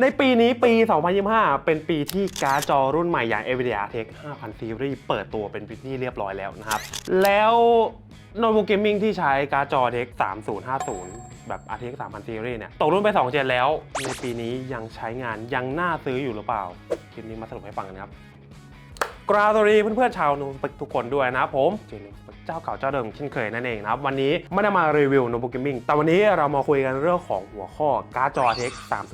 ในปีนี้ปี 2025 เป็นปีที่การ์ดจอรุ่นใหม่อย่าง NVIDIA RTX 5000 Series เปิดตัวเป็นที่เรียบร้อยแล้วนะครับ แล้วโน้ตบุ๊กเกมมิ่งที่ใช้การ์ดจอ RTX 3050 แบบ RTX 3000 Series เนี่ย ตกรุ่นไป 2 เจนแล้ว ในปีนี้ยังใช้งานยังน่าซื้ออยู่หรือเปล่า คลิปนี้มาสรุปให้ฟังนะครับกราสวัสดีเพื่อนๆชาวนูสทุกคนด้วยนะครับผมเจนูสเจ้าเก่าเจ้าเดิมเช่นเคยนั่นเองนะครับวันนี้ไม่ได้มารีวิวโนบุกเกมมิ่งแต่วันนี้เรามาคุยกันเรื่องของหัวข้อการ์ดจอ RTX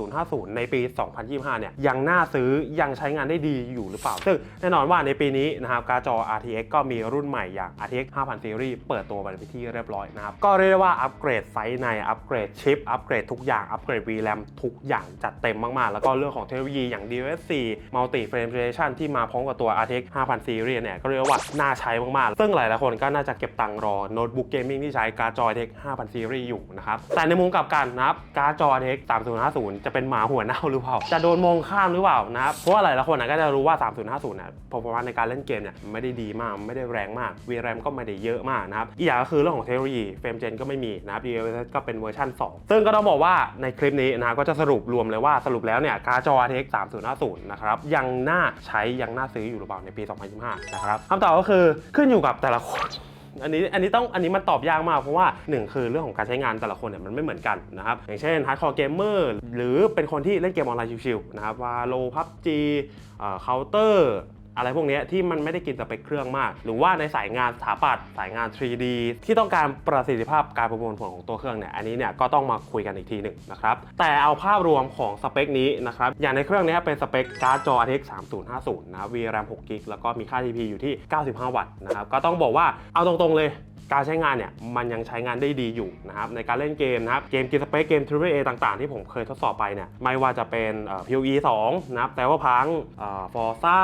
3050 ในปี 2025 เนี่ยยังน่าซื้อยังใช้งานได้ดีอยู่หรือเปล่า ซึ่งแน่นอนว่าในปีนี้นะครับการ์ดจอ RTX ก็มีรุ่นใหม่อย่าง RTX 5000 Series เปิดตัวไปเป็นที่เรียบร้อยนะครับก็เรียกได้ว่าอัปเกรดไซส์ในอัปเกรดชิปอัปเกรดทุกอย่างอัปเกรด VRAM ทุกอย่างจัดเต็มมากๆ แล้วก็เรื่องของเทคโนโลยีอย่าง DLSS Multi Frame Generation ที่มาพร้อมกับตัว RTX 5000 Series เนี่ยก็เรียกว่าน่าใช้มากๆ ซึ่งหลายๆคนก็น่าจะเก็บตังค์รอโน้ตบุ๊กเกมมิ่งที่ใช้การ์ดจอ RTX 5000 Series อยู่นะครับแต่ในมุมกลับกันนะครับการ์ดจอ RTX 3050 จะเป็นหมาหัวเน่าหรือเปล่า จะโดนมองข้ามหรือเปล่านะครับเพราะว่าหลายๆคนก็จะรู้ว่า 3050เนี่ยพอประมาณในการเล่นเกมเนี่ยไม่ได้ดีมากไม่ได้แรงมาก VRAM ก็ไม่ได้เยอะมากนะครับอีกอย่างก็คือเรื่องของเทคโนโลยีเฟรมเจนก็ไม่มีนะครับ DLSS ก็เป็นเวอร์ชัน2 ซึ่งก็ต้องบอกว่าในคลิปนี้นะก็จะสรุปรวมเลยว่าสรุปแล้วเนี่ยการ์ดจอ RTX 3050 นะครับยังน่าใช้ยังน่าซื้ออยู่หรือเปล่าในปี 2025 นะครับคำตอบก็คือขึ้นอยู่กับแต่ละคน อันนี้อันนี้ต้องอันนี้มันตอบยากมากเพราะว่าหนึ่งคือเรื่องของการใช้งานแต่ละคนเนี่ยมันไม่เหมือนกันนะครับอย่างเช่นฮาร์ดคอร์เกมเมอร์หรือเป็นคนที่เล่นเกมออนไลน์ชิวๆนะครับวาโลพับจีเคาน์เตอร์ อะไรพวกนี้ที่มันไม่ได้กินสเปคเครื่องมาก หรือว่าในสายงานสถาปัตย์สายงาน 3D ที่ต้องการประสิทธิภาพการประมวลผลของตัวเครื่องเนี่ยอันนี้เนี่ยก็ต้องมาคุยกันอีกทีหนึ่งนะครับแต่เอาภาพรวมของสเปคนี้นะครับอย่างในเครื่องนี้เป็นสเปคการ์ดจอ RTX 3050นะ VRAM 6 g b แล้วก็มีค่า TP อยู่ที่ 95 วัตต์นะครับก็ต้องบอกว่าเอาตรงๆเลย การใช้งานเนี่ยมันยังใช้งานได้ดีอยู่นะครับในการเล่นเกมนะครับเกมกินสเปคเกม Triple A ต่างๆ ที่ผมเคยทดสอบไปเนี่ยไม่ว่าจะเป็นเอ่อ PoE 2นะครับแต่ว่าพังฟอร์ซ่า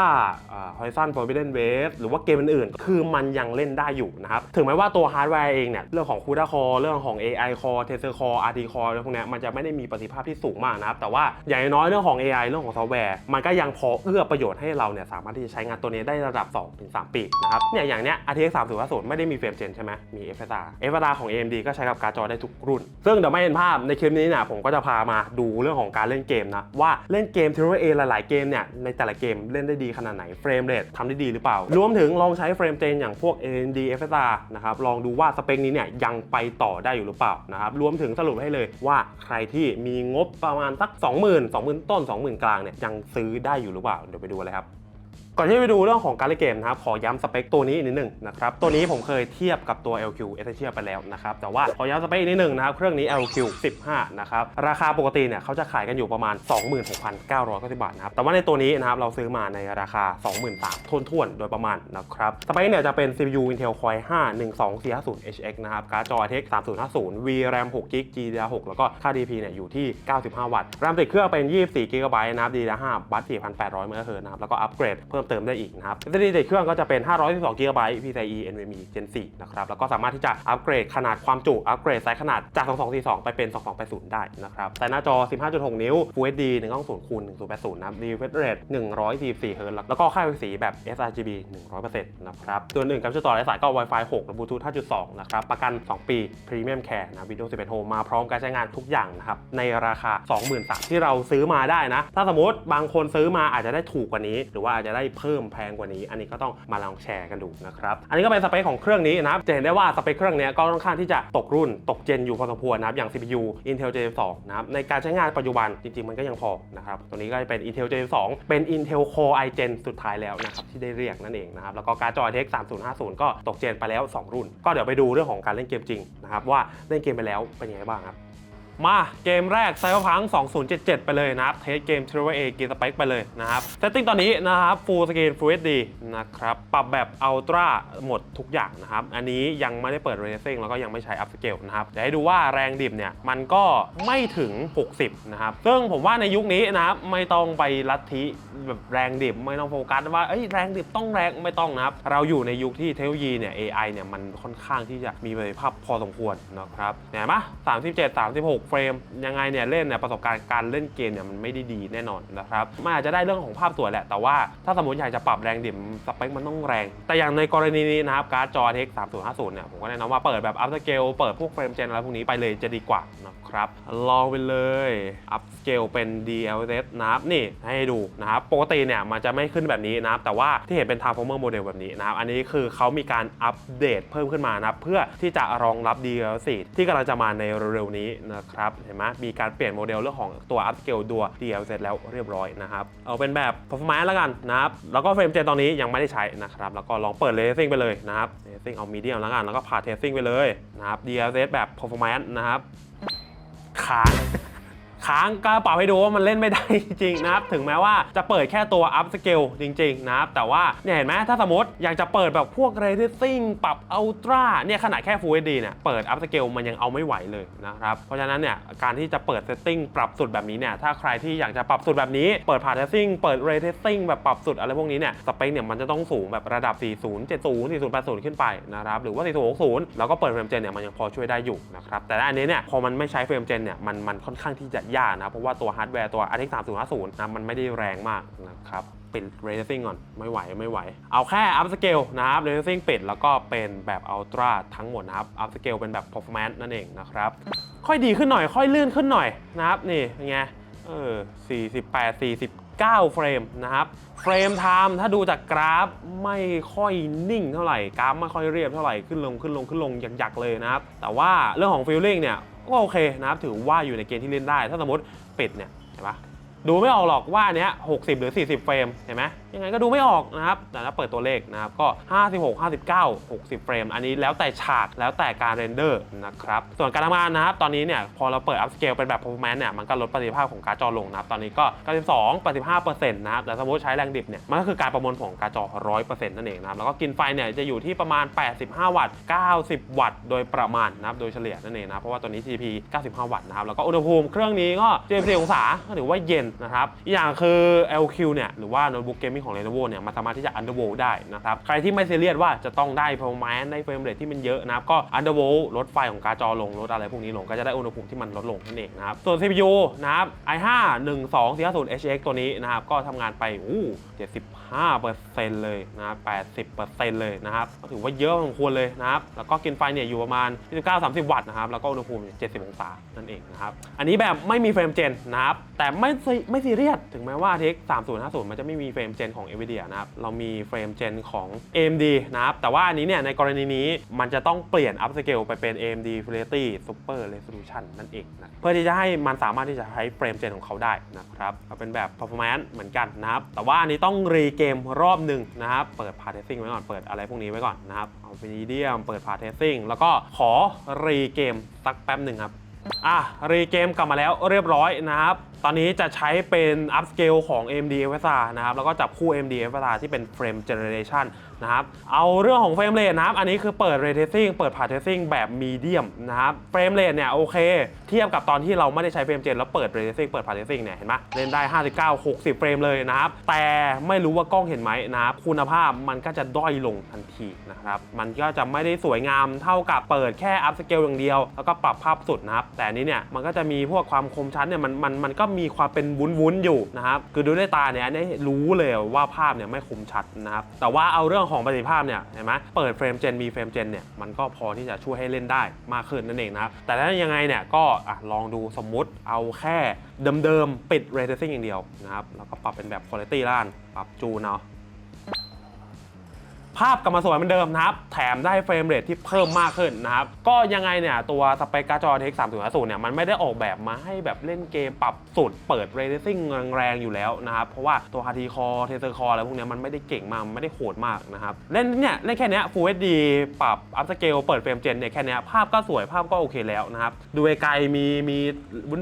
ฮอยซันฟอร์บิเดนเวฟหรือว่าเกมอื่นๆ คือมันยังเล่นได้อยู่นะครับถึงแม้ว่าตัวฮาร์ดแวร์เองเนี่ยเรื่องของ CUDA Core เรื่องของ AI Core Tensor Core RT Core อะไรพวกเนี้ยมันจะไม่ได้มีประสิทธิภาพที่สูงมากนะครับแต่ว่าอย่างน้อยเรื่องของ AI เรื่องของซอฟต์แวร์มันก็ยังพอเอื้อประโยชน์ให้เราเนี่ยสามารถที่จะใช้งานตัวนี้ได้ระดับ 2-3 ปีนะครับเนี่ยอย่างเนี้ย RTX 3050ไม่ได้มีเฟรมเจนใช่ไหมมี FSR FSR ของ AMD ก็ใช้กับการ์ดจอได้ทุกรุ่น ซึ่งเดี๋ยวไม่เห็นภาพในคลิปนี้นะผมก็จะพามาดูเรื่องของการเล่นเกมนะ ว่าเล่นเกม Triple A หลายๆเกมเนี่ยในแต่ละเกมเล่นได้ดีขนาดไหนเฟรมเรททำได้ดีหรือเปล่า รวมถึงลองใช้เฟรมเจนอย่างพวก AMD FSR นะครับลองดูว่าสเปคนี้เนี่ยยังไปต่อได้อยู่หรือเปล่านะครับรวมถึงสรุปให้เลยว่าใครที่มีงบประมาณสัก 20,000 20,000 ต้น 20,000 กลางเนี่ยยังซื้อได้อยู่หรือเปล่าเดี๋ยวไปดูเลยครับ ก่อนที่จะไปดูเรื่องของการเล่นเกมนะครับ ขอย้ำสเปคตัวนี้นิดหนึ่งนะครับ ตัวนี้ผมเคยเทียบกับตัว LQ Essential ไปแล้วนะครับ แต่ว่าขอย้ำสเปคอีกนิดหนึ่งนะครับ เครื่องนี้ LQ 15 นะครับ ราคาปกติเนี่ยเขาจะขายกันอยู่ประมาณ 26,990 บาทนะครับ แต่ว่าในตัวนี้นะครับเราซื้อมาในราคา 23,000ท่วนๆโดยประมาณนะครับ สเปคเนี่ยจะเป็น CPU Intel Core i5-12450HX นะครับ การ์ดจอ RTX 3050 VRAM 6 g b GDDR6 แล้วก็ค่า DP เนี่ยอยู่ที่ 95 วัตต์ RAM ติดเครื่องเป็น 24 GB นะครับ DDR5 บัต4,800เมกะเฮิรตซ์นะครับแล้วก็อัปเกรดเพิ่มเติมได้อีกนะครับ SSD ติดเครื่องก็จะเป็น 512 GB PCIe NVMe Gen 4 นะครับ แล้วก็สามารถที่จะอัปเกรดขนาดความจุ อัปเกรดไซส์ขนาดจาก 2242 ไปเป็น 2280 ได้นะครับแต่หน้าจอ 15.6 นิ้ว Full HD 1.0คูณ1080 นะครับ refresh rate 144 Hz แล้วก็ค่าไฟสีแบบ sRGB 100%นะครับส่วนอื่นกับเชื่อมต่อไร้สายก็ Wi-Fi 6และ Bluetooth 5.2 นะครับ ประกัน 2 ปี Premium Care นะ Windows 11 Home มาพร้อมการใช้งานทุกอย่างนะครับ ในราคา 23,000ที่เราซื้อมาได้นะ ถ้าสมมติบางคนซื้อมาอาจจะได้ถูกกว่านี้ หรือว่าอาจจะได้เพิ่มแพงกว่านี้ อันนี้ก็ต้องมาลองแชร์กันดูนะครับ อันนี้ก็เป็นสเปคของเครื่องนี้นะครับ จะเห็นได้ว่าสเปคเครื่องนี้ก็ค่อนข้างที่จะตกรุ่นตกเจนอยู่พอสมควรนะครับ อย่าง CPU Intel J 2 นะครับ ในการใช้งานปัจจุบันจริงๆ มันก็ยังพอนะครับ ตัวนี้ก็จะเป็น Intel J 2 เป็น Intel Core i Gen สุดท้ายแล้วนะครับที่ได้เรียกนั่นเองนะครับ แล้วก็การ์ดจอ RTX 3050 ก็ตกเจนไปแล้ว 2 รุ่น ก็เดี๋ยวไปดูเรื่องของการเล่นเกมจริงนะครับว่าเล่นเกมไปแล้วเป็นยังไงบ้างครับ มาเกมแรกไซเบอร์พัง2077 ไปเลยนะครับ เทสเกม Triple A กีสเปคไปเลยนะครับ เซตติ้งตอนนี้นะครับ Full Screen Full HD นะครับ ปรับแบบ Ultra หมดทุกอย่างนะครับ อันนี้ยังไม่ได้เปิด Ray Tracing แล้วก็ยังไม่ใช้ Upscale นะครับเดี๋ยวให้ดูว่าแรงดิบเนี่ย มันก็ไม่ถึง 60 นะครับ ซึ่งผมว่าในยุคนี้นะครับ ไม่ต้องไปลัทธิแบบแรงดิบไม่ต้องโฟกัสว่าเอ้ยแรงดิบต้องแรงไม่ต้องนะครับ เราอยู่ในยุคที่เทคโนโลยีเนี่ย AI เนี่ยมันค่อนข้างที่จะมีประสิทธิภาพพอสมควรนะครับเห็นไหม37 36เฟรม ยังไงเนี่ยเล่นเนี่ยประสบการณ์การเล่นเกมเนี่ยมันไม่ได้ดีแน่นอนนะครับมันอาจจะได้เรื่องของภาพสวยแหละ แต่ว่าถ้าสมมติอยากจะปรับแรงดิ่มสเปคมันต้องแรง แต่อย่างในกรณีนี้นะครับการ์ดจอ RTX 3050เนี่ยผมก็แนะนำว่าเปิดแบบอัพสเกลเปิดพวกเฟรมเจนอะไรพวกนี้ไปเลยจะดีกว่านะครับลองไปเลยอัพสเกลเป็น DLSS นะครับนี่ให้ดูนะครับปกติเนี่ยมันจะไม่ขึ้นแบบนี้นะครับแต่ว่าที่เห็นเป็น Transformer Model แบบนี้นะครับอันนี้คือเขามีการอัปเดตเพิ่มขึ้นมานะครับเพื่อที่จะรองรับ DLC ที่กำลังจะมาในเร็วๆนี้นะครับเห็นไหมมีการเปลี่ยนโมเดลเรื่องของตัวอัพสเกลตัว DLSS แล้วเรียบร้อยนะครับเอาเป็นแบบ performance แล้วกันนะครับแล้วก็เฟรมเจนตอนนี้ยังไม่ได้ใช้นะครับแล้วก็ลองเปิด Racing ไปเลยนะครับ Racing เอา medium แล้วกันแล้วก็ผ่า Testing ไปเลยนะครับ DLSS แบบ performance นะครับค้าง ค้างก็ปรับให้ดูว่ามันเล่นไม่ได้จริงนะครับ ถึงแม้ว่าจะเปิดแค่ตัว up scale จริง ๆ นะครับ แต่ว่าเนี่ยเห็นไหมถ้าสมมติอยากจะเปิดแบบพวก ray tracing ปรับ ultra เนี่ยขนาดแค่ full HD เนี่ยเปิด up scale มันยังเอาไม่ไหวเลยนะครับ เพราะฉะนั้นเนี่ยการที่จะเปิด setting ปรับสุดแบบนี้เนี่ยถ้าใครที่อยากจะปรับสุดแบบนี้เปิดผ่าน tracing เปิด ray tracing แบบปรับสุดอะไรพวกนี้เนี่ยสเปคเนี่ยมันจะต้องสูงแบบระดับ 4070 4080 ขึ้นไปนะครับหรือว่า 4060 แล้วก็เปิดเฟรมเจนเนี่ยมันยังพอช่วยได้อยู่นะครับแต่อันนี้เนี่ยพอมันไม่ใช้เฟรมเจนเนี่ยมันมันค่อนข้างที่จะยากนะเพราะว่าตัวฮาร์ดแวร์ตัว RTX 3050นะมันไม่ได้แรงมากนะครับปิด ray tracing ก่อน ไม่ไหว ไม่ไหว เอาแค่ up scale นะครับ ray tracing ปิด แล้วก็เป็นแบบ ultra ทั้งหมดนะครับ up scale เป็นแบบ performance นั่นเองนะครับ ค่อยดีขึ้นหน่อย ค่อยลื่นขึ้นหน่อยนะครับ นี่ไงเออ 48 49 เฟรมนะครับ เฟรมไทม์ถ้าดูจากกราฟไม่ค่อยนิ่งเท่าไหร่ กราฟไม่ค่อยเรียบเท่าไหร่ ขึ้นลงขึ้นลงขึ้นลงหยักๆเลยนะครับ แต่ว่าเรื่องของฟีลลิ่งเนี่ย ก็โอเคนะครับถือว่าอยู่ในเกณฑ์ที่เล่นได้ ถ้าสมมติปิดเนี่ยเห็นปะดูไม่ออกหรอกว่าเนี้ยหกสิบหรือสี่สิบเฟรมเห็นไหม ยังไงก็ดูไม่ออกนะครับ แต่ถ้าเปิดตัวเลขนะครับก็ 56 59 60 เฟรม อันนี้แล้วแต่ฉากแล้วแต่การเรนเดอร์นะครับ ส่วนการทำงานนะครับ ตอนนี้เนี่ยพอเราเปิด up scale เป็นแบบ performance เนี่ยมันก็ลดประสิทธิภาพของการ์ดจอลงนะครับ ตอนนี้ก็ 92 85%นะครับแต่สมมติใช้แรงดิบเนี่ยมันก็คือการประมวลผลของการ์ดจอ 100%นั่นเองนะครับแล้วก็กินไฟเนี่ยจะอยู่ที่ประมาณ 85 วัตต์ 90 วัตต์ โดยประมาณนะครับโดยเฉลี่ยนั่นเองนะเพราะว่าตัวนี้ GP 95 วัตต์นะครับแล้วก็อุณหภูมิเครื่องนี้ก็74องศาก็ถือว่าเย็นนะครับอีกอย่างคือ LQ เนี่ยหรือว่าโน้ตบุ๊กเกมมิ่งของ Lenovo เนี่ยมันสามารถที่จะ undervolt ได้นะครับ ใครที่ไม่เซเรียสว่าจะต้องได้ performance ได้เฟรมเรทที่มันเยอะนะครับ ก็ undervolt ลดไฟของการ์ดจอลงลดอะไรพวกนี้ลงก็จะได้อุณหภูมิที่มันลดลงนั่นเองนะครับ ส่วน CPU นะครับ i5 12450 HX ตัวนี้นะครับก็ทำงานไปอู้75%เลยนะครับ80%เลยนะครับก็ถือว่าเยอะพอสมควรเลยนะครับแล้วก็กินไฟเนี่ยอยู่ประมาณ29-30 วัตต์นะครับแล้วก็อุณหภูมิ 70 องศานั่นเองนะครับอันนี้แบบไม่มีเฟรมเจนนะครับ แต่ไม่ซีไม่ซีเรียสถึงแม้ว่า RTX 3050 มันจะไม่มีเฟรมเจนของ NVIDIA นะครับ เรามีเฟรมเจนของ AMD นะครับ แต่ว่าอันนี้เนี่ยในกรณีนี้มันจะต้องเปลี่ยน up scale ไปเป็น AMD Reality Super Resolution นั่นเองนะเพื่อที่จะให้มันสามารถที่จะใช้เฟรมเจนของเขาได้นะครับเอาเป็นแบบ performance เหมือนกันนะครับ แต่ว่าอันนี้ต้องรีเกมรอบหนึ่งนะครับเปิด path tracing ไว้ก่อนเปิดอะไรพวกนี้ไว้ก่อนนะครับเอาเป็น medium เปิด path tracing แล้วก็ขอรีเกมสักแป๊บหนึ่งครับอะรีเกมกลับมาแล้วเรียบร้อยนะครับ ตอนนี้จะใช้เป็น upscale ของ AMD FSR นะครับ แล้วก็จับคู่ AMD FSR ที่เป็น frame generation นะครับ เอาเรื่องของ frame rate นะครับ อันนี้คือเปิด ray tracing เปิด path tracing แบบ medium นะครับ frame rate เนี่ยโอเค เทียบกับตอนที่เราไม่ได้ใช้ frame gen แล้วเปิด ray tracing เปิด path tracing เนี่ยเห็นไหมเล่นได้ 59 60 เฟรมเลยนะครับ แต่ไม่รู้ว่ากล้องเห็นไหมนะครับ คุณภาพมันก็จะด้อยลงทันทีนะครับ มันก็จะไม่ได้สวยงามเท่ากับเปิดแค่ upscale อย่างเดียว แล้วก็ปรับภาพสุดนะครับ แต่นนี้เนี่ยมันก็จะมีพวกความคมชัดเนี่ยมันมันมันก็มีความเป็นวุ้นๆอยู่นะครับคือดูด้วยตาเนี่ยได้รู้เลยว่าภาพเนี่ยไม่คมชัดนะครับแต่ว่าเอาเรื่องของประสิทธิภาพเนี่ยเห็นไหมเปิดเฟรมเจนมีเฟรมเจนเนี่ยมันก็พอที่จะช่วยให้เล่นได้มากขึ้นนั่นเองนะครับแต่ถ้ายังไงเนี่ยก็อลองดูสมมุติเอาแค่เดิมๆปิด ray tracing อย่างเดียวนะครับแล้วก็ปรับเป็นแบบ quality ล้านปรับจูนเนาะ ภาพกลับมาสวยเหมือนเดิมนะครับ แถมได้เฟรมเรทที่เพิ่มมากขึ้นนะครับ ก็ยังไงเนี่ย ตัวสเปคการ์ดจอ RTX 3050เนี่ย มันไม่ได้ออกแบบมาให้แบบเล่นเกมปรับสุดเปิด ray tracing แรงๆ อยู่แล้วนะครับ เพราะว่าตัว HDR Core Tensor Core ออะไรพวกเนี้ยมันไม่ได้เก่งมาก มันไม่ได้โหดมากนะครับ เล่นเนี่ยเล่นแค่นี้ย Full HD ปรับ up scale เปิดเฟรมเจนเนี่ยแค่นี้ภาพก็สวยภาพก็โอเคแล้วนะครับดูไกลมีมี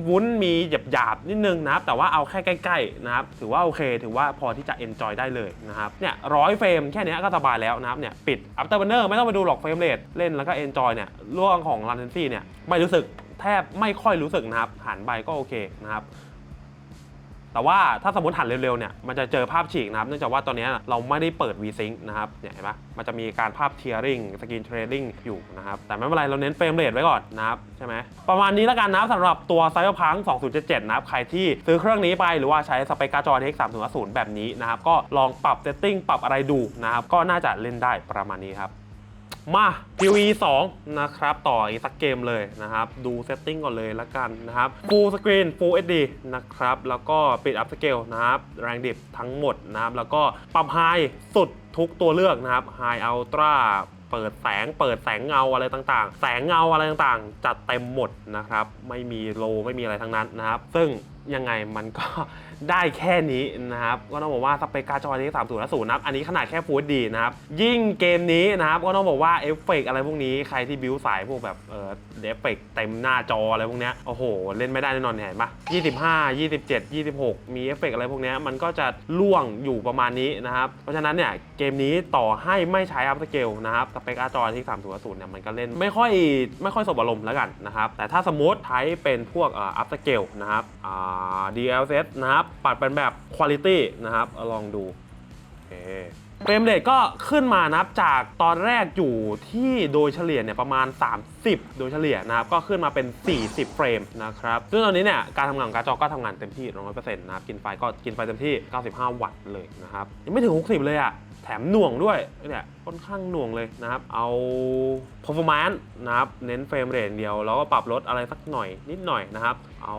วุ้นๆมีหยาบๆนิดนึงนะครับแต่ว่าเอาแค่ใกล้ๆนะครับถือว่าโอเค ถือว่าพอที่จะ enjoy ได้เลยนะครับเนี่ยร้อยเฟรมแค่นี้ก็สบายแล้วนะครับเนี่ยปิด afterburner ไม่ต้องไปดูหรอกเฟรมเรทเล่นแล้วก็ enjoy เนี่ยเรื่องของ latency เนี่ยไม่รู้สึกแทบไม่ค่อยรู้สึกนะครับหันไปก็โอเคนะครับ แต่ว่าถ้าสมมติหันเร็วๆเนี่ยมันจะเจอภาพฉีกนะครับเนื่องจากว่าตอนนี้เราไม่ได้เปิด VSync นะครับเนี่ยเห็นปะมันจะมีการภาพ tearing screen trading อยู่นะครับแต่ไม่เป็นไรเราเน้นเฟรมเรทไว้ก่อนนะครับใช่ไหมประมาณนี้แล้วกันนะครับสำหรับตัว Cyberpunk 2077 นะครับใครที่ซื้อเครื่องนี้ไปหรือว่าใช้สเปคการ์จอ TX 3 0 0แบบนี้นะครับก็ลองปรับเซตติ้งปรับอะไรดูนะครับก็น่าจะเล่นได้ประมาณนี้ครับ มา PVE 2นะครับ ต่ออีกสักเกมเลยนะครับ ดูเซตติ้งก่อนเลยละกันนะครับ Full Screen Full HD นะครับ แล้วก็ปิด Up Scale นะครับ แรงดิบทั้งหมดนะครับ แล้วก็ปรับ High สุดทุกตัวเลือกนะครับ High Ultra เปิดแสงเปิดแสงเงาอะไรต่างๆ แสงเงาอะไรต่างๆ จัดเต็มหมดนะครับ ไม่มีโลไม่มีอะไรทั้งนั้นนะครับ ซึ่งยังไงมันก็ ได้แค่นี้นะครับก็ต้องบอกว่าสเปคการ์ดจอนี้3 0 0นะครับอันนี้ขนาดแค่ Full HD นะครับยิ่งเกมนี้นะครับก็ต้องบอกว่าเอฟเฟกต์อะไรพวกนี้ใครที่บิวสายพวกแบบเออเอฟเฟกต์เต็มหน้าจออะไรพวกเนี้ยโอ้โห เล่นไม่ได้แน่นอนเห็นปะ25 27 26 มีเอฟเฟกต์อะไรพวกเนี้ยมันก็จะล่วงอยู่ประมาณนี้นะครับเพราะฉะนั้นเนี่ยเกมนี้ต่อให้ไม่ใช้อัพสเกลนะครับสเปคกาจอที่3 0 0เนี่ยมันก็เล่นไม่ค่อยไม่ค่อยสบอารมณ์แล้วกันนะครับแต่ถ้าสมมติใช้เป็นพวกอัพสเกลนะครับ DLSS นะครับปัดเป็นแบบคุณภาพนะครับลองดูเฟรมเรทก็ขึ้นมานะครับจากตอนแรกอยู่ที่โดยเฉลี่ยเนี่ยประมาณ 30 โดยเฉลี่ยนะครับก็ขึ้นมาเป็น 40 เฟรมนะครับซึ่งตอนนี้เนี่ยการทำงานของการ์ดจอก็ทำงานเต็มที่100%นะครับกินไฟก็กินไฟเต็มที่ 95 วัตต์เลยนะครับยังไม่ถึง 60 เลยอะ แถมหน่วงด้วยเนี่ยค่อนข้างหน่วงเลยนะครับ เอา performance นะครับ เน้นเฟรมเรทเดียว แล้วก็ปรับลดอะไรสักหน่อยนิดหน่อยนะครับ เอา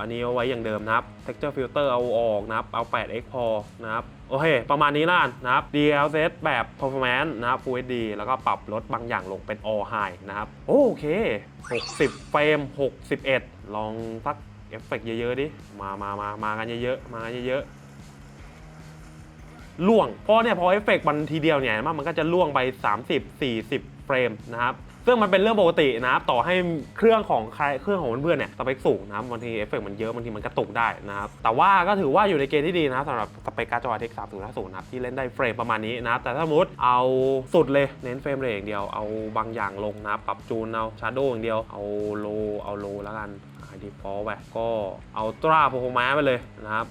อันนี้เอาไว้อย่างเดิมนะครับ texture filter เอาออกนะครับ เอา 8x พอนะครับ โอเค ประมาณนี้ละนะครับ DLSS แบบ performance นะครับ Full HD แล้วก็ปรับลดบางอย่างลงเป็น all high นะครับ โอเค 60 เฟรม 61 ลองสักเอฟเฟกต์เยอะๆดิ มามามามากันเยอะๆ มากันเยอะๆ ล่วง เพราะเนี่ยพอเอฟเฟกต์มันทีเดียวเนี่ยมันมันก็จะล่วงไป 30 40 เฟรมนะครับซึ่งมันเป็นเรื่องปกตินะครับต่อให้เครื่องของใครเครื่องของเพื่อนๆเนี่ยสเปคสูงนะครับบางทีเอฟเฟกต์มันเยอะบางทีมันกระตุกได้นะครับแต่ว่าก็ถือว่าอยู่ในเกณฑ์ที่ดีนะครับสำหรับสเปคการ์ดจอ RTX 3050นะครับที่เล่นได้เฟรมประมาณนี้นะครับแต่ถ้าสมมติเอาสุดเลยเน้นเฟรมเรทอย่างเดียวเอาบางอย่างลงนะครับปรับจูนเอาชาร์โดอย่างเดียวเอาโลเอาโลแล้วกันดีฟอลไปก็เอาตราโปรโมไปเลยนะครับ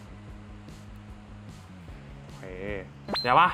เคเดี๋ยวปะ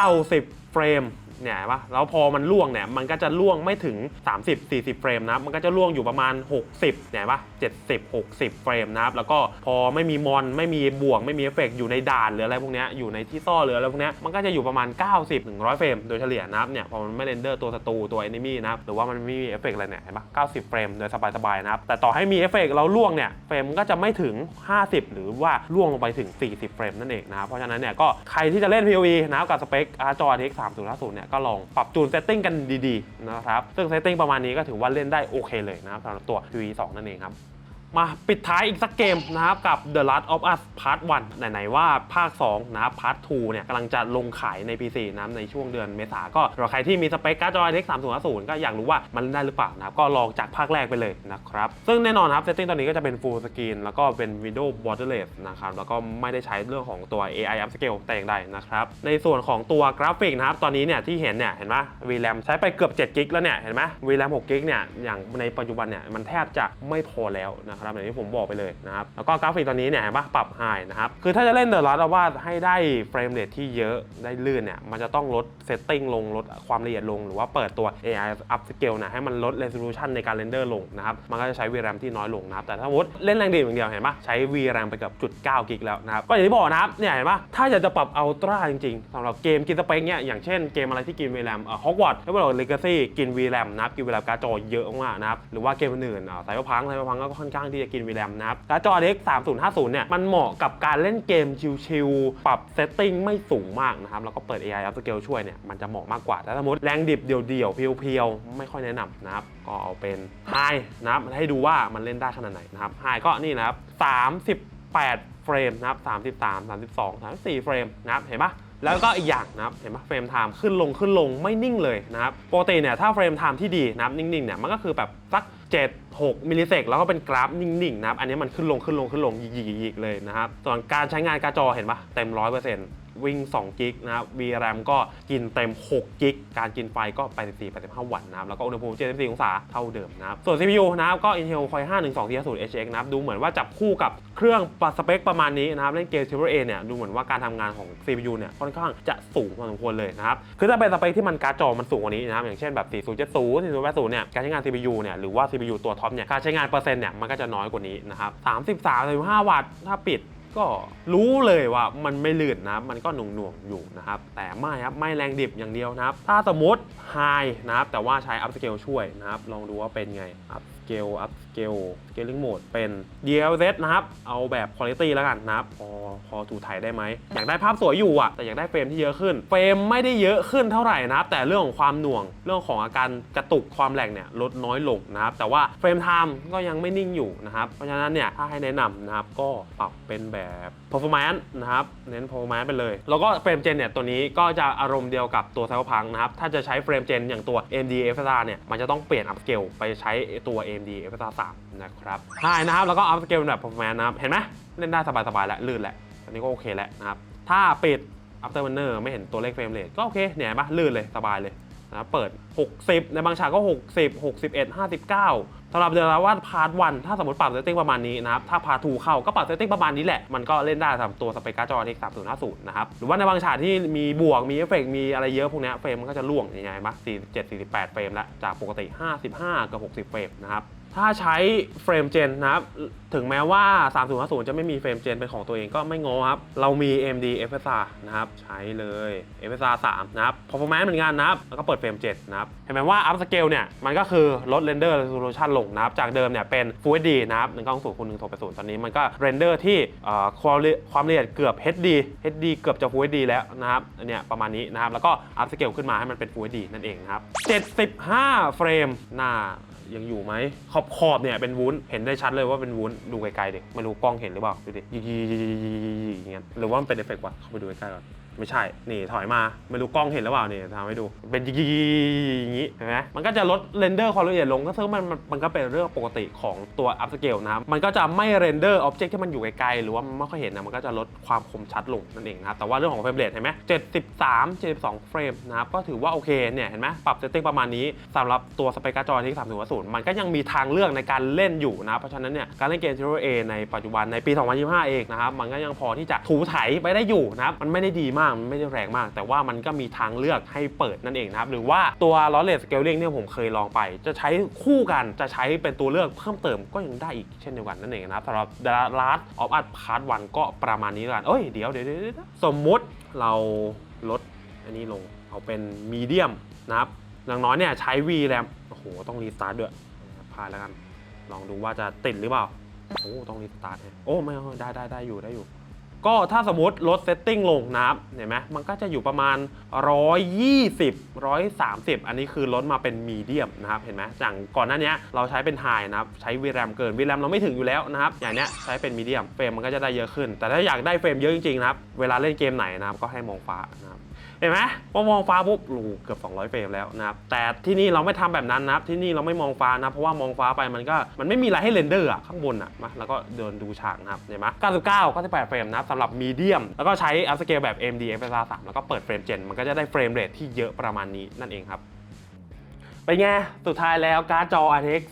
90 เฟรม เนี่ยเห็นปะแล้วพอมันล่วงเนี่ยมันก็จะล่วงไม่ถึง 30 40 เฟรมนะครับมันก็จะล่วงอยู่ประมาณ 60เนี่ยเห็นปะ70 60 เฟรมนะครับแล้วก็พอไม่มีมอนไม่มีบวกไม่มีเอฟเฟกต์อยู่ในด่านหรืออะไรพวกนี้อยู่ในที่ซ่อหรืออะไรพวกนี้มันก็จะอยู่ประมาณ 90 100 เฟรมโดยเฉลี่ยนะครับเนี่ยพอมันไม่เรนเดอร์ตัวศัตรูตัวเอนมี่นะครับหรือว่ามันไม่มีเอฟเฟกต์อะไรเนี่ยเห็นปะ90 เฟรมโดยสบายๆนะครับแต่ต่อให้มีเอฟเฟกต์เราล่วงเนี่ยเฟรมก็จะไม่ถึง 50 หรือว่าล่วงลงไปถึง 40 เฟรมนั่นเองนะครับเพราะฉะนั้นเนี่ยก็ใครที่จะเล่น PoE นะครับกับสเปคการ์จอ RTX 3050เนี่ยก็ลองปรับจูนเซตติ้งกันดีๆนะครับซึ่งเซตติ้งประมาณนี้ก็ถือว่าเล่นได้โอเคเลยนะครับสำหรับตัว PoE 2นั่นเองครับ มาปิดท้ายอีกสักเกมนะครับกับ The Last of Us Part 1 ไหนๆว่าภาค 2 นะครับ Part 2 เนี่ยกำลังจะลงขายใน PC นะในช่วงเดือนเมษาก็สำหรับใครที่มีสเปคการ์ดจอ RTX 3050 ก็อยากรู้ว่ามันเล่นได้หรือเปล่านะครับ ก็ลองจากภาคแรกไปเลยนะครับ ซึ่งแน่นอนครับเซตติ้งตอนนี้ก็จะเป็น Full Screen แล้วก็เป็น Window Borderless นะครับ แล้วก็ไม่ได้ใช้เรื่องของตัว AI Upscale แต่อย่างใดนะครับในส่วนของตัวกราฟิกนะครับตอนนี้เนี่ยที่เห็นเนี่ยเห็นไหม VRAM ใช้ไปเกือบ7กิกแล้วเนี่ยเห็นไหม VRAM 6กิกเนี่ยอย่างในปัจจุบันเนี่ยมันแทบจะไม่พอแล้วนะครับอย่างที่ผมบอกไปเลยนะครับแล้วก็กราฟิกตอนนี้เนี่ยเห็นปะปรับ High นะครับคือถ้าจะเล่นเดอะลัสว่าให้ได้เฟรมเรทที่เยอะได้ลื่นเนี่ยมันจะต้องลดเซตติ้งลงลดความละเอียดลง หรือว่าเปิดตัว AI Upscale นะให้มันลด resolution ในการเรนเดอร์ลงนะครับมันก็จะใช้ VRAM ที่น้อยลงนะครับแต่ถ้าสมมติเล่นแรงดีอย่างเดียวเห็นปะใช้ VRAM ไปเกับจุด9กิกแล้วนะครับก็อย่างที่บอกนะครับเนี่ยเห็นปะถ้าอยากจะปรับ Ultra จริงๆสำหรับเกมกินสเปคเนี่ยอย่างเช่นเกมอะไรที่กิน VRAM เอ่อ Hogwarts ไม่บอก Legacy กิน VRAM นะครับกิน VRAM การ์ดจอเยอะมากนะครับหรือว่าเกมอื่นๆอ่าไซเบอร์พังไซเบอร์พังก็ค่อนข้างที่จะกิน VRAM นะครับการ์ดจอ RTX 3050 เนี่ย มันเหมาะกับการเล่นเกมชิลๆ ปรับเซตติ้งไม่สูงมากนะครับ แล้วก็เปิด AI Upscale ช่วยเนี่ย มันจะเหมาะมากกว่า แต่สมมติแรงดิบเดี่ยวๆ เพียวๆ ไม่ค่อยแนะนำนะครับ ก็เอาเป็น High นะครับให้ดูว่ามันเล่นได้ขนาดไหนนะครับ High ก็นี่นะครับ 38 เฟรมนะครับ 33 32 34 เฟรมนะครับ เห็นปะแล้วก็อีกอย่างนะครับเห็นปะเฟรมไทม์ขึ้นลงขึ้นลงไม่นิ่งเลยนะครับปกติเนี่ยถ้าเฟรมไทม์ที่ดีนะครับนิ่งๆเนี่ยมันก็คือแบบสัก 7 6 มิลลิเซกแล้วก็เป็นกราฟนิ่งๆนะครับ อันนี้มันขึ้นลงขึ้นลงขึ้นลงหยิกๆเลยนะครับ ส่วนการใช้งานการจอเห็นปะเต็ม 100%น วิ่ง2กิกนะครับ VRAM ก็กินเต็ม6กิกการกินไฟก็ 84 85 วัตต์นะครับ แล้วก็อุณหภูมิ 74 องศาเท่าเดิมนะครับ ส่วน CPU นะครับ ก็ Intel Core i5 1 2 HX นะครับ ดูเหมือนว่าจับคู่กับเครื่องสเปคประมาณนี้นะครับ เล่นเกม Triple A เนี่ยดูเหมือนว่าการทำงานของ CPU เนี่ยค่อนข้างจะสูงพอสมควรเลยนะครับ คือถ้าเป็นสเปคที่มันการ์ดจอมันสูงกว่านี้นะครับ อย่างเช่นแบบ 4070 4080 เนี่ย การใช้งาน CPU เนี่ย หรือว่า CPU ตัวท็อปเนี่ย การใช้งานเปอร์เซ็นต์เนี่ย มันก็จะน้อยกว่านี้นะครับ33 35วัตต์ถ้าปิด ก็รู้เลยว่ามันไม่ลื่นนะครับ มันก็หน่วงๆอยู่นะครับ แต่ไม่ครับ ไม่แรงดิบอย่างเดียวนะครับ ถ้าสมมติไฮนะครับ แต่ว่าใช้อัพสเกลช่วยนะครับ ลองดูว่าเป็นไง up scale up scale scaling mode เป็น DLZ นะครับ เอาแบบ quality แล้วกันนะครับ พอพอถูถ่ายได้ไหม อยากได้ภาพสวยอยู่อะแต่อยากได้เฟรมที่เยอะขึ้น เฟรมไม่ได้เยอะขึ้นเท่าไหร่นะครับ แต่เรื่องของความหน่วง เรื่องของอาการกระตุกความแรงเนี่ยลดน้อยลงนะครับ แต่ว่าเฟรมไทม์ก็ยังไม่นิ่งอยู่นะครับ เพราะฉะนั้นเนี่ยถ้าให้แนะนำนะครับก็ปรับเป็นแบบ performance นะครับ เน้น performance ไปเลย แล้วก็เฟรมเจนเนี่ยตัวนี้ก็จะอารมณ์เดียวกับตัว Cyberpunk นะครับ ถ้าจะใช้เฟรมเจนอย่างตัว AMD FSR เนี่ยมันจะต้องเปลี่ยน upscale ไปใช้ตัว AMD FSR 3นะครับใช่นะครับ แล้วก็อัพสเกลแบบ performance นะครับ เห็นไหมเล่นได้สบายๆแล้วลื่นแหละอันนี้ก็โอเคแล้วนะครับ ถ้าปิด afterburner ไม่เห็นตัวเลขเฟรมเรทก็โอเคเนี่ยปะลื่นเลยสบายเลยนะเปิด 60 ในบางฉากก็ 60 61 59 สำหรับเดือนละว่าพาร์ทวันถ้าสมมติปรับเซตติ้งประมาณนี้นะครับ ถ้าพาร์ททูเข้าก็ปรับเซตติ้งประมาณนี้แหละ มันก็เล่นได้สำหรับตัวสเปกการ์ดจอ RTX 3050 นะครับ หรือว่าในบางฉากที่มีบวก มีเอฟเฟกต์มีอะไรเยอะพวกนี้เฟรมมันก็จะล่วงยังไงบ้าง47 48 เฟรมละจากปกติ 55 กับ 60 เฟรมนะครับ ถ้าใช้เฟรมเจนนะครับ ถึงแม้ว่า 3050 จะไม่มีเฟรมเจนเป็นของตัวเองก็ไม่งอครับ เรามี AMD FSR นะครับ ใช้เลย FSR 3 นะครับ performance เหมือนกันนะครับ แล้วก็เปิดเฟรมเจนนะครับ เห็นไหมว่า up scale เนี่ย มันก็คือลด render resolution ลงนะครับ จากเดิมเนี่ยเป็น Full HD นะครับ120คูณ180ตอนนี้มันก็ render ที่เอ่อความละเอียดเกือบ HD HD เกือบจะ Full HD แล้วนะครับเนี่ยประมาณนี้นะครับ แล้วก็ up scale ขึ้นมาให้มันเป็น Full HD นั่นเองนะครับ75เฟรมหน้า ยังอยู่ไหมขอบขอบเนี่ยเป็นวุ้นเห็นได้ชัดเลยว่าเป็นวุ้นดูไกลๆเด็กไม่รู้กล้องเห็นหรือเปล่าดูดิยีๆอย่างเงี้ยหรือว่ามันเป็นเอฟเฟกต์วะเข้าไปดูใกล้ๆก่อน ไม่ใช่ นี่ถอยมา ไม่รู้กล้องเห็นหรือเปล่านี่ทำให้ดู เป็นยีๆอย่างงี้ เห็นไหมมันก็จะลดเรนเดอร์ความละเอียดลง ก็ซึ่งมันมันก็เป็นเรื่องปกติของตัวอัพสเกลนะครับ มันก็จะไม่เรนเดอร์อ็อบเจกต์ที่มันอยู่ไกลๆ หรือว่าไม่ค่อยเห็นนะ มันก็จะลดความคมชัดลงนั่นเองนะครับ แต่ว่าเรื่องของเฟรมเรทเห็นไหม73 72เฟรมนะครับ ก็ถือว่าโอเคเนี่ยเห็นไหมปรับเซตติ้งประมาณนี้สำหรับตัวสเปกการ์จอที่3050มันก็ยังมีทางเลือกในการเล่นอยู่นะเพราะฉะนั้นเนี่ยการเล่นเกม Triple A ในปัจจุบันในปี 2025 เองนะครับมันก็ยังพอที่จะถูไถไปได้อยู่นะครับมันไม่ได้ดีมากมันไม่ได้แรงมาก แต่ว่ามันก็มีทางเลือกให้เปิดนั่นเองนะครับ หรือว่าตัว Lossless Scaling เนี่ยผมเคยลองไป จะใช้คู่กันจะใช้เป็นตัวเลือกเพิ่มเติมก็ยังได้อีกเช่นเดียวกันนั่นเองนะครับสำหรับ The Last of Us Part 1ก็ประมาณนี้แล้วกันเอ้ยเดี๋ยวเดี๋ยวเดี๋ยวสมมุติเราลดอันนี้ลงเอาเป็นมีเดียมนะครับอย่างน้อยเนี่ยใช้ VRAM โอ้โหต้องรีสตาร์ทด้วยพาดแล้วกัน ลองดูว่าจะติดหรือเปล่าโอ้ต้องรีสตาร์ทโอ้ไม่ได้ได้ได้อยู่ได้อยู่ ก็ถ้าสมมติลดเซตติ้งลงนะครับเห็นไหมมันก็จะอยู่ประมาณ 120 130 อันนี้คือลดมาเป็นมีเดียมนะครับเห็นไหมอย่างก่อนหน้านี้เราใช้เป็นไฮนะครับใช้วีแรมเกินวีแรมเราไม่ถึงอยู่แล้วนะครับอย่างเนี้ยใช้เป็นมีเดียมเฟรมมันก็จะได้เยอะขึ้น แต่ถ้าอยากได้เฟรมเยอะจริงๆนะครับเวลาเล่นเกมไหนนะครับก็ให้มองฟ้านะครับ เห็นไหมพอมองฟ้าปุ๊บรูเกือบ 200 เฟรมแล้วนะครับ แต่ที่นี่เราไม่ทำแบบนั้นนะครับ ที่นี่เราไม่มองฟ้านะ เพราะว่ามองฟ้าไปมันก็มันไม่มีอะไรให้เรนเดอร์อะข้างบนอะมาแล้วก็เดินดูฉากนะครับ เห็นไหม99 98 เฟรมนะครับสำหรับมีเดียม แล้วก็ใช้อัพสเกลแบบ AMD FSR 3แล้วก็เปิดเฟรมเจนมันก็จะได้เฟรมเรทที่เยอะประมาณนี้นั่นเองครับ เป็นไง สุดท้ายแล้วการ์ดจอ RTX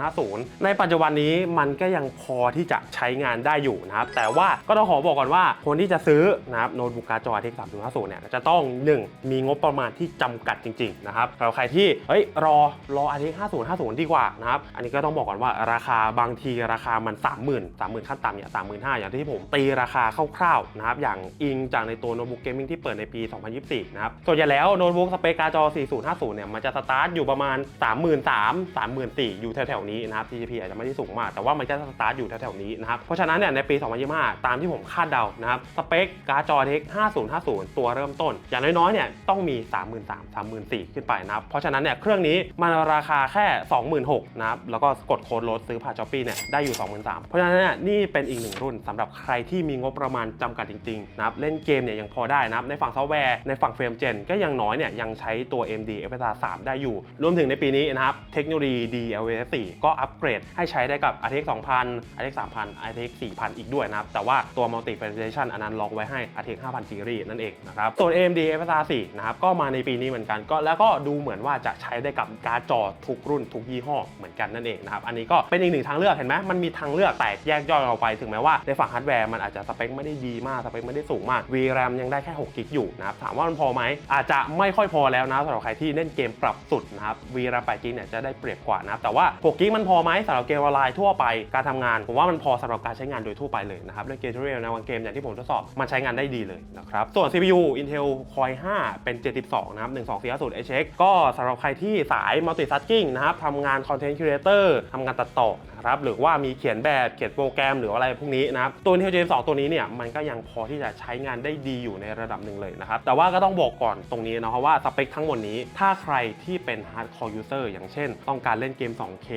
3050 ในปัจจุบันนี้มันก็ยังพอที่จะใช้งานได้อยู่นะครับ แต่ว่าก็ต้องขอบอกก่อนว่าคนที่จะซื้อนะครับโน้ตบุ๊กการ์ดจอ RTX 3050 เนี่ยจะต้อง 1. มีงบประมาณที่จำกัดจริง ๆ นะครับสำหรับใครที่เฮ้ยรอรอ RTX 5050 ดีกว่านะครับ อันนี้ก็ต้องบอกก่อนว่าราคาบางทีราคามัน 30,000 30,000ขั้นต่ำเนี่ย35,000อย่างที่ผมตีราคาคร่าวๆนะครับอย่างอิงจากในตัวโน้ตบุ๊กเกมมิ่งที่เปิดในปี 2024 นะครับส่วนใหญ่แล้วโน้ตบุ๊กสเปคการ์ดจอ 4050 เนี่ยมันจะสตาร์ทอยู่ประมาณ 33,000 34,000อยู่แถวๆนี้นะครับ TGP อาจจะไม่ได้สูงมาก แต่ว่ามันก็สตาร์ทอยู่แถวๆนี้นะครับ เพราะฉะนั้นเนี่ยในปี 2025 ตามที่ผมคาดเดานะครับ สเปคการ์ดจอ RTX 5050 ตัวเริ่มต้น อย่างน้อยๆเนี่ยต้องมี 33,000 34,000ขึ้นไปนะครับ เพราะฉะนั้นเนี่ยเครื่องนี้มันราคาแค่ 26,000นะครับแล้วก็กดโค้ดลดซื้อผ่านช้อปปี้เนี่ยได้อยู่ 23,000เพราะฉะนั้นเนี่ยนี่เป็นอีกหนึ่งรุ่นสำหรับใครที่มีงบประมาณจำกัดจริงๆนะครับเล่นเกมเนี่ยยังพอได้นะครับในฝั่งซอฟต์แวร์ในฝั่งเฟรมเจนก็ยังน้อยเนี่ยยังใช้ตัว AMD FSR 3 ได้อยู่รวมถึงในปีนี้นะครับ เทคโนโลยี DLSS 4ก็อัปเกรดให้ใช้ได้กับ RTX 2000 RTX 3000 RTX 4000 อีกด้วยนะครับ แต่ว่าตัว Multi Presentation อันนั้นล็อกไว้ให้ RTX 5000 Series นั่นเองนะครับ ส่วน AMD FSR 4นะครับ ก็มาในปีนี้เหมือนกันก็แล้วก็ดูเหมือนว่าจะใช้ได้กับการ์ดจอทุกรุ่นทุกยี่ห้อเหมือนกันนั่นเองนะครับ อันนี้ก็เป็นอีกหนึ่งทางเลือกเห็นไหมมันมีทางเลือกแตกแยกย่อยออกไปถึงแม้ว่าในฝั่งฮาร์ดแวร์มันอาจจะสเปคไม่ได้ดีมากสเปคไม่ได้สูงมาก VRAM ยังได้แค่6กิกอยู่นะครับถามว่ามันพอไหมอาจจะไม่ค่อยพอแล้วนะสำหรับใครที่เล่นเกมปรับสุดนะครับ VRAM 8กิกเนี่ยจะได้เปรียบกว่านะครับแต่ว่า6กิกมันพอไหมสำหรับเกมออนไลน์ทั่วไปการทำงาน ผมว่ามันพอสำหรับการใช้งานโดยทั่วไปเลยนะครับเล่นเกมทุเรียลนะบางเกมอย่างที่ผมทดสอบมันใช้งานได้ดีเลยนะครับส่วน CPU Intel Core 5 เป็น 72 นะครับ 12450 HX ก็สำหรับใครที่สาย multitasking นะครับทำงาน content creator ทำงานตัดต่อ นะครับหรือว่ามีเขียนแบบเขียนโปรแกรมหรืออะไรพวกนี้นะครับตัว Intel Gen 2 ตัวนี้เนี่ยมันก็ยังพอที่จะใช้งานได้ดีอยู่ในระดับหนึ่งเลยนะครับแต่ว่าก็ต้องบอกก่อนตรงนี้นะเพราะว่าสเปคทั้งหมดนี้ถ้าใครที่เป็น hardcore user อย่างเช่น ต้องการเล่นเกม 2K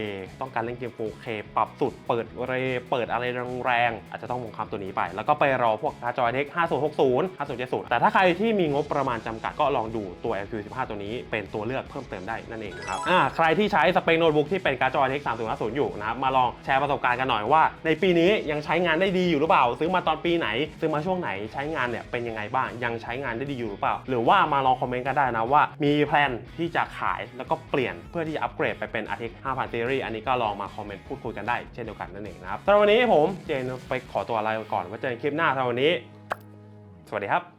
ต้องการเล่นเกม 4K ปรับสุดเปิดเรเปิดอะไรแรงๆอาจจะต้องมองคำตัวนี้ไป แล้วก็ไปรอพวกการ์ดจอ RTX 5060 5070 แต่ถ้าใครที่มีงบประมาณจำกัดก็ลองดูตัว LQ15 ตัวนี้เป็นตัวเลือกเพิ่มเติมได้นั่นเองครับอ่าใครที่ใช้สเปคโน้ตบุ๊กที่เป็นการ์ดจอ RTX 3050 อยู่นะครับมาลองแชร์ประสบการณ์กันหน่อยว่า ในปีนี้ยังใช้งานได้ดีอยู่หรือเปล่า ซื้อมาตอนปีไหน ซื้อมาช่วงไหนใช้งานเนี่ยเป็นยังไงบ้างยังใช้งานได้ดีอยู่หรือเปล่า หรือว่ามาลองคอมเมนต์กันได้นะว่ามีแพลนที่จะขายแล้วก็เปลี่ยนเพื่อที่จะอัปเกรดไปเป็น RTX 5000 Series อันนี้ก็ลองมาคอมเมนต์พูดคุยกันได้เช่นเดียวกันนั่นเองนะครับสำหรับวันนี้ผมเจนไปขอตัวลาไปก่อนไว้เจอกันคลิปหน้าสำหรับวันนี้ สวัสดีครับ